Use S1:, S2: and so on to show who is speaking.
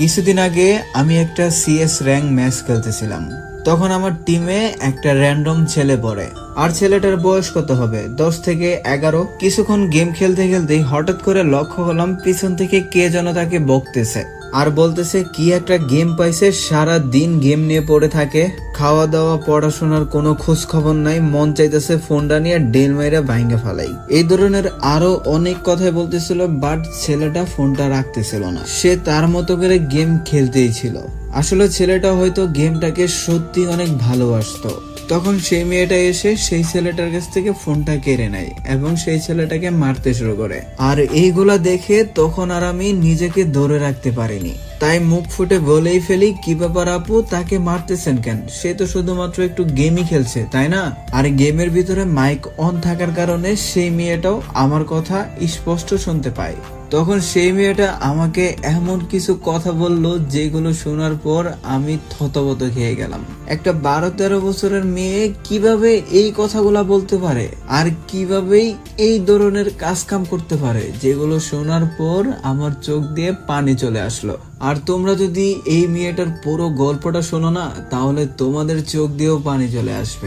S1: কিছুদিন আগে আমি একটা সিএস র্যাঙ্ক ম্যাচ খেলতেছিলাম। তখন আমার টিমে একটা র্যান্ডম ছেলে পড়ে। আর ছেলেটার বয়স কত হবে? দশ থেকে এগারো। কিছুক্ষণ গেম খেলতে খেলতেই হঠাৎ করে লক্ষ্য হলাম পিছন থেকে কে যেন তাকে বকতেছে। আর বলতেছে, কি একটা গেম পাইছে, সারা দিন গেম নিয়ে পড়ে থাকে। খাওয়া দাওয়া পড়াশোনার কোনো খোঁজ খবর নাই, মন চাইতেছে ফোনটা নিয়ে ডেল মাইরা ভাঙ্গে ফেলাই। এই ধরনের আরও অনেক কথাই বলতেছিল বাট ছেলেটা ফোনটা রাখতেছিল না। সে তার মতো করে গেম খেলতেই ছিল। আসলে ছেলেটা হয়তো গেমটাকে সত্যি অনেক ভালোবাসতো। তখন সেই মেয়েটা এসে সেই ছেলেটার কাছ থেকে ফোনটা কেড়ে নেয় এবং সেই ছেলেটাকে মারতে শুরু করে। আর এইগুলা দেখে তখন আর আমি নিজেকে ধরে রাখতে পারিনি। তাই মুখ ফুটে বলেই ফেলি, কি ব্যাপার আপু, তাকে মারতেছেন কেন? সে তো শুধুমাত্র একটু গেমই খেলছে, তাই না? আর গেমের ভিতরে মাইক অন থাকার কারণে সেই মেয়েটাও আমার কথা স্পষ্ট শুনতে পায়। তখন সেই মেয়েটা আমাকে এমন কিছু কথা বলল যেগুলো শোনার পর আমি থতবত খেয়ে গেলাম। একটা বারো তেরো বছরের মেয়ে কীভাবে এই কথাগুলা বলতে পারে? আর কিভাবেই এই ধরনের কাজ কাম করতে পারে? যেগুলো শোনার পর আমার চোখ দিয়ে পানি চলে আসলো। আর তোমরা যদি এই মেয়েটার পুরো গল্পটা শোনো না, তাহলে তোমাদের চোখ দিয়েও পানি চলে আসবে।